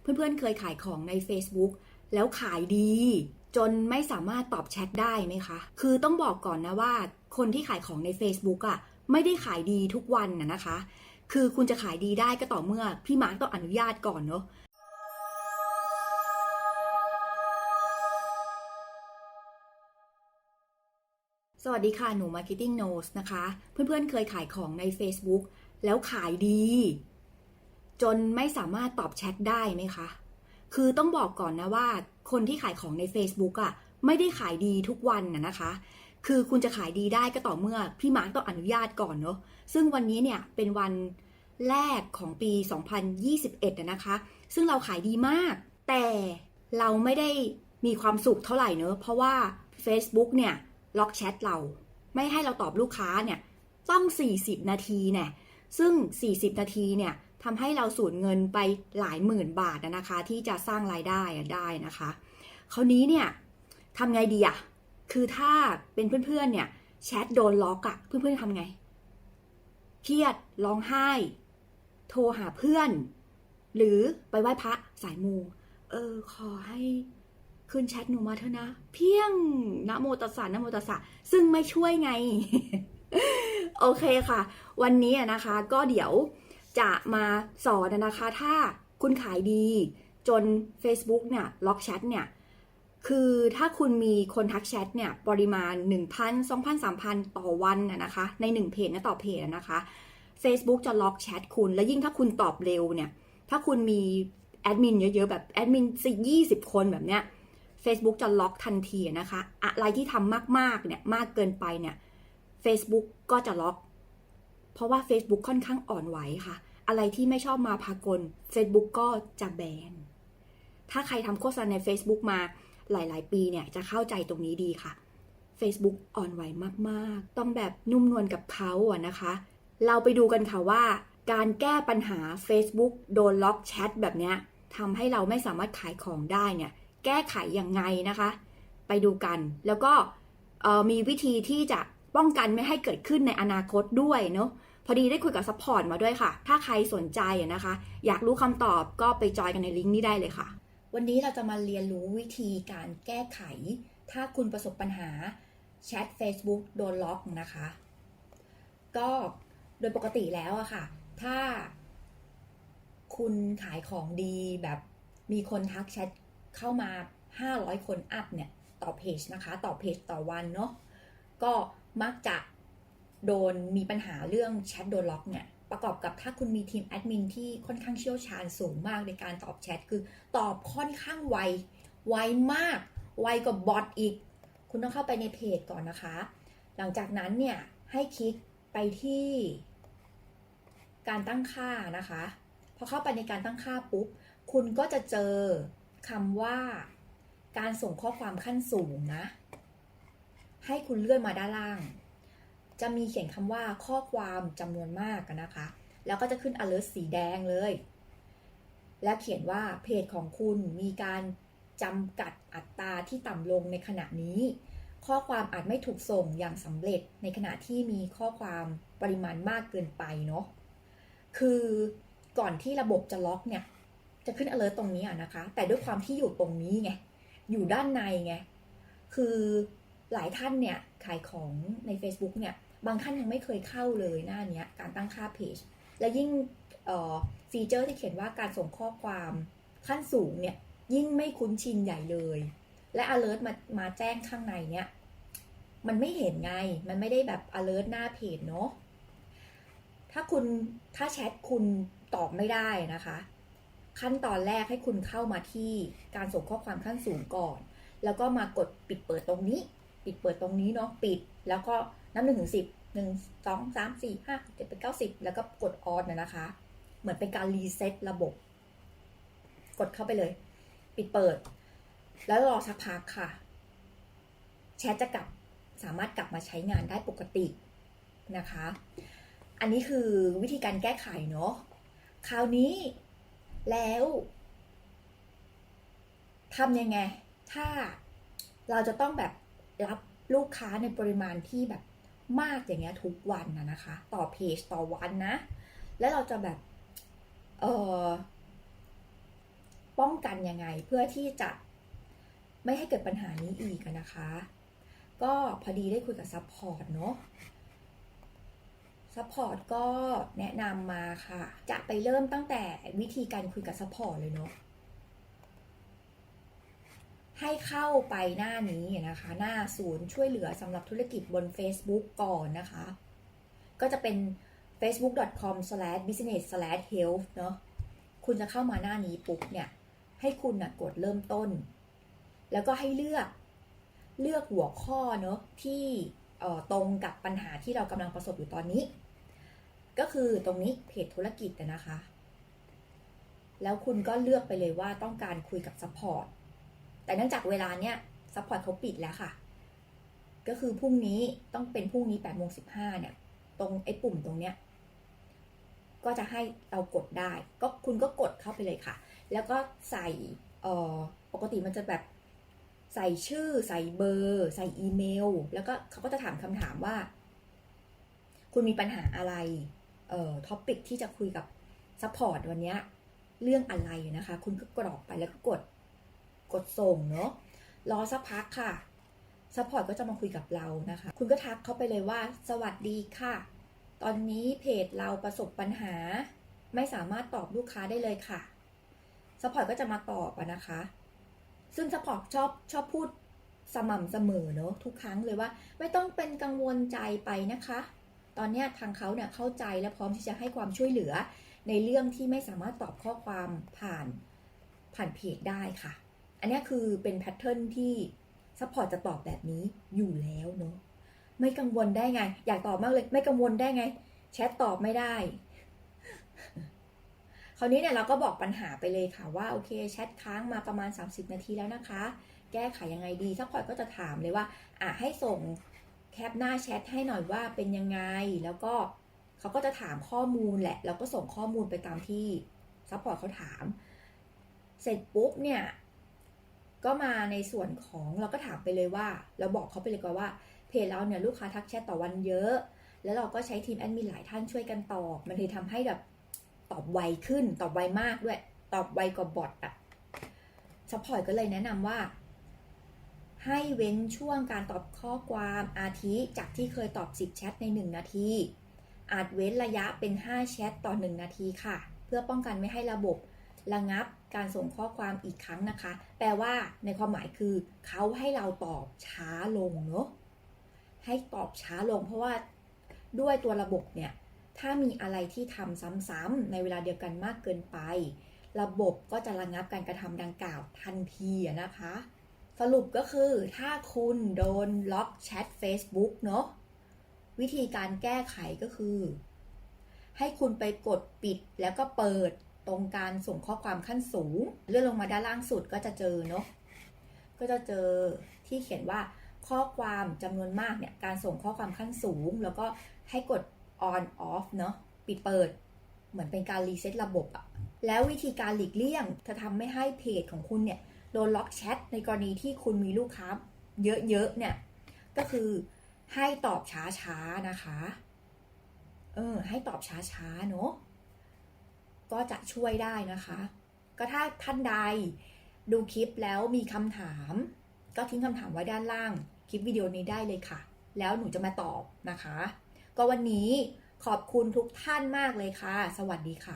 เพื่อนๆเคยขายของใน Facebook แล้วขายดี จนไม่สามารถตอบแชทได้ไหมคะ คือต้องบอกก่อนนะว่า คนที่ขายของใน Facebook อะ่ะไม่ได้ขายดีทุกวันนะนะคะ คือคุณจะขายดีได้ก็ต่อเมื่อพี่มาร์กต้องอนุญาตก่อนเนาะสวัสดีค่ะ หนู Marketing Nose นะคะ เพื่อนๆเคยขายของใน Facebook แล้วขายดี จนไม่สามารถตอบแชทได้ไหมคะ คือต้องบอกก่อนนะว่า คนที่ขายของใน Facebook อะ่ะไม่ได้ขายดีทุกวันนะนะคะ คือคุณจะขายดีได้ก็ต่อเมื่อพี่มาร์กต้องอนุญาตก่อนเนาะ ซึ่งวันนี้เนี่ยเป็นวันแรกของปี 2021อะนะคะ ซึ่งเราขายดีมาก แต่เราไม่ได้มีความสุขเท่าไหร่เนอะ เพราะว่า Facebook เนี่ยล็อกแชทเรา ไม่ให้เราตอบลูกค้าเนี่ยต้อง 40 นาทีเนี่ย ซึ่ง 40 นาทีเนี่ย ทำให้เราสูญเงินไปหลายหมื่นบาทนะคะ ที่จะสร้างรายได้อะได้นะคะ คราวนี้เนี่ยทำไงดีอะคือถ้าเป็นเพื่อนๆเนี่ยแชทโดนล็อกอะเพื่อนๆทำไง เครียดร้องไห้ โทรหาเพื่อน หรือไปไหว้พระสายมู เออ ขอให้ขึ้นแชทหนูมาเถอะนะ เพียงนะโมตัสสะนะโมตัสสะซึ่งไม่ช่วยไง โอเคค่ะ วันนี้อะนะคะ ก็เดี๋ยว จะมาสอนนะคะ ถ้าคุณขายดีจน Facebook เนี่ยล็อกแชทเนี่ยคือถ้าคุณมีคนทักแชทเนี่ยปริมาณ 1,000 2,000 3,000 ต่อวันนะคะ ใน 1 เพจนะต่อเพจนะคะ Facebook จะล็อกแชทคุณ และยิ่งถ้าคุณตอบเร็วเนี่ย ถ้าคุณมีแอดมินเยอะๆ แบบแอดมินสิยี่สิบคนแบบเนี้ย Facebook จะล็อกทันทีนะคะ อะไรที่ทำมากๆเนี่ยมากเกินไปเนี่ย Facebook ก็จะล็อก เพราะว่า Facebook ค่อนข้างอ่อนไหวค่ะ อะไรที่ไม่ชอบมาพากล Facebook ก็จะแบน ถ้าใครทำโฆษณาใน Facebook มาหลาย ๆ ปีเนี่ยจะเข้าใจตรงนี้ดีค่ะ Facebook อ่อนไหวมาก ๆ ต้องแบบนุ่มนวลกับเขาอะนะคะ เราไปดูกันค่ะว่าการแก้ปัญหา Facebook โดนล็อกแชทแบบเนี้ยทำให้เราไม่สามารถขายของได้เนี่ยแก้ไขยังไงนะคะ ไปดูกันแล้วก็มีวิธีที่จะ ป้องกันไม่ให้เกิดขึ้นในอนาคตด้วยเนาะพอดีได้คุยกับซัพพอร์ตมาด้วยค่ะ ถ้าใครสนใจนะคะ อยากรู้คำตอบก็ไปจอยกันในลิงก์นี้ได้เลยค่ะ วันนี้เราจะมาเรียนรู้วิธีการแก้ไข ถ้าคุณประสบปัญหาแชท Facebook โดนล็อกนะคะ ก็โดยปกติแล้วอะค่ะ ถ้าคุณขายของดีแบบมีคนทักแชทเข้ามา 500 คนอัพเนี่ย ต่อเพจนะคะ ต่อเพจต่อวันเนาะก็ มักจะโดนมีปัญหาเรื่องแชทโดนล็อกเนี่ยประกอบกับถ้าคุณมีทีมแอดมินที่ค่อนข้างเชี่ยวชาญสูงมากในการตอบแชทคือตอบค่อนข้างไว ไวมาก ไวกว่าบอทอีก คุณต้องเข้าไปในเพจก่อนนะคะ หลังจากนั้นเนี่ยให้คลิกไปที่ การตั้งค่านะคะ พอเข้าไปในการตั้งค่าปุ๊บ คุณก็จะเจอคำว่า การส่งข้อความขั้นสูงนะ ให้คุณเลื่อนมาด้านล่าง จะมีเขียนคำว่าข้อความจำนวนมากนะคะ แล้วก็จะขึ้น alert สีแดงเลย และเขียนว่าเพจของคุณมีการจำกัดอัตราที่ต่ำลงในขณะนี้ ข้อความอาจไม่ถูกส่งอย่างสำเร็จในขณะที่มีข้อความปริมาณมากเกินไปเนาะคือก่อนที่ระบบจะล็อกเนี่ย จะขึ้น alert ตรงนี้อะนะคะ แต่ด้วยความที่อยู่ตรงนี้ไง อยู่ด้านในไง คือ หลายท่านเนี่ยขายของใน Facebook เนี่ยบางท่านยังไม่เคยเข้าเลยหน้าเนี้ยการตั้งค่าเพจ และยิ่งเอ่อฟีเจอร์ที่เขียนว่าการส่งข้อความขั้นสูงเนี่ยยิ่งไม่คุ้นชินใหญ่เลย และ alert มามาแจ้งข้างในเนี่ยมันไม่เห็นไง มันไม่ได้แบบ alert หน้าเพจเนาะถ้าคุณถ้าแชทคุณตอบไม่ได้นะคะ ขั้นตอนแรกให้คุณเข้ามาที่การส่งข้อความขั้นสูงก่อน แล้วก็มากดปิดเปิดตรงนี้ ปิดเปิดตรงนี้เนาะปิดแล้วก็นับหนึ่งถึงสิบหนึ่งสองสามสี่ห้าเจ็ดแปดเก้าสิบแล้วก็กดออนนะนะคะ เหมือนเป็นการรีเซ็ตระบบ กดเข้าไปเลย ปิดเปิด แล้วรอสักพักค่ะ แชทจะกลับสามารถกลับมาใช้งานได้ปกตินะคะ อันนี้คือวิธีการแก้ไขเนาะคราวนี้แล้วทำยังไง ถ้าเราจะต้องแบบ รับลูกค้าในปริมาณที่แบบมากอย่างเงี้ยทุกวันนะนะคะ ต่อเพจต่อวันนะ แล้วเราจะแบบเออป้องกันยังไงเพื่อที่จะไม่ให้เกิดปัญหานี้อีกนะคะ ก็พอดีได้คุยกับซัพพอร์ตเนาะซัพพอร์ตก็แนะนำมาค่ะ จะไปเริ่มตั้งแต่วิธีการคุยกับซัพพอร์ตเลยเนาะ ให้เข้าไปหน้านี้นะคะ หน้าศูนย์ช่วยเหลือสำหรับธุรกิจบน Facebook ก่อนนะคะ ก็จะเป็น facebook.com/business/health เนอะคุณจะเข้ามาหน้านี้ปุ๊บเนี่ย ให้คุณนะกดเริ่มต้น แล้วก็ให้เลือกเลือกหัวข้อเนอะที่ตรงกับปัญหาที่เรากำลังประสบอยู่ตอนนี้ ก็คือตรงนี้เพจธุรกิจนะคะ แล้วคุณก็เลือกไปเลยว่าต้องการคุยกับซัพพอร์ต แต่เนื่องจากเวลาเนี้ยซัพพอร์ตเขาปิดแล้วค่ะ ก็คือพรุ่งนี้ต้องเป็นพรุ่งนี้8ปดโมงสิเนี่ย ตรงไอ้ปุ่มตรงเนี้ย ก็จะให้เรากดได้ ก็คุณก็กดเข้าไปเลยค่ะ แล้วก็ใส่เอ่อปกติมันจะแบบใส่ชื่อ ใส่เบอร์ ใส่อีเมล แล้วก็เขาก็จะถามคำถามว่า คุณมีปัญหาอะไร เอ่อท็อปิกที่จะคุยกับซัพพอร์ตวันเนี้ยเรื่องอะไรนะคะ คุณก็กรอกไปแล้วก็กด กดส่งเนาะรอสักพักค่ะซัพพอร์ตก็จะมาคุยกับเรานะคะ คุณก็ทักเขาไปเลยว่า สวัสดีค่ะ ตอนนี้เพจเราประสบปัญหา ไม่สามารถตอบลูกค้าได้เลยค่ะซัพพอร์ตก็จะมาตอบนะคะ ซึ่งซัพพอร์ตชอบชอบพูดสม่ำเสมอเนอะทุกครั้งเลยว่า ไม่ต้องเป็นกังวลใจไปนะคะ ตอนนี้ทางเขาเนี่ยเข้าใจและพร้อมที่จะให้ความช่วยเหลือ ในเรื่องที่ไม่สามารถตอบข้อความผ่านผ่านเพจได้ค่ะ อันนี้คือเป็นแพทเทิร์นที่ซัพพอร์ตจะตอบแบบนี้อยู่แล้วเนาะไม่กังวลได้ไง อยากตอบมากเลย ไม่กังวลได้ไง แชทตอบไม่ได้ คราวนี้เนี่ยเราก็บอกปัญหาไปเลยค่ะว่าโอเคแชทค้างมาประมาณ 30 นาทีแล้วนะคะ แก้ไขยังไงดีซัพพอร์ตก็จะถามเลยว่า อะให้ส่งแคปหน้าแชทให้หน่อยว่าเป็นยังไง แล้วก็เขาก็จะถามข้อมูลแหละเราก็ส่งข้อมูลไปตามที่ซัพพอร์ตเขาถาม เสร็จปุ๊บเนี่ย ก็มาในส่วนของเราก็ถามไปเลยว่า เราบอกเขาไปเลยก่อนว่าเพจเราเนี่ยลูกค้าทักแชทต่อวันเยอะ แล้วเราก็ใช้ทีมแอดมินหลายท่านช่วยกันตอบ มันเลยทำให้แบบตอบไวขึ้น ตอบไวมากด้วย ตอบไวกว่าบอทอะซัพพอร์ตก็เลยแนะนำว่า ให้เว้นช่วงการตอบข้อความอาทิจากที่เคยตอบ 10 แชทใน 1 นาที อาจเว้นระยะเป็น 5 แชทต่อ 1 นาทีค่ะ เพื่อป้องกันไม่ให้ระบบ ระงับการส่งข้อความอีกครั้งนะคะ แปลว่าในความหมายคือเขาให้เราตอบช้าลงเนาะให้ตอบช้าลง เพราะว่าด้วยตัวระบบเนี่ย ถ้ามีอะไรที่ทำซ้ำๆในเวลาเดียวกันมากเกินไป ระบบก็จะระงับการกระทำดังกล่าวทันทีนะคะ สรุปก็คือถ้าคุณโดนล็อกแชท Facebook เนาะวิธีการแก้ไขก็คือ ให้คุณไปกดปิดแล้วก็เปิด ตรงการส่งข้อความขั้นสูง เลื่อนลงมาด้านล่างสุดก็จะเจอเนาะก็จะเจอที่เขียนว่าข้อความจำนวนมากเนี่ยการส่งข้อความขั้นสูง แล้วก็ให้กด on off เนาะปิดเปิด เหมือนเป็นการรีเซ็ตระบบอะแล้ววิธีการหลีกเลี่ยงจะทำไม่ให้เพจของคุณเนี่ยโดนล็อกแชทในกรณีที่คุณมีลูกค้าเยอะๆเนี่ยก็คือให้ตอบช้าๆนะคะ เออ ให้ตอบช้าๆเนาะ ก็จะช่วยได้นะคะ ก็ถ้าท่านใดดูคลิปแล้วมีคำถาม ก็ทิ้งคำถามไว้ด้านล่างคลิปวิดีโอนี้ได้เลยค่ะ แล้วหนูจะมาตอบนะคะ ก็วันนี้ขอบคุณทุกท่านมากเลยค่ะ สวัสดีค่ะ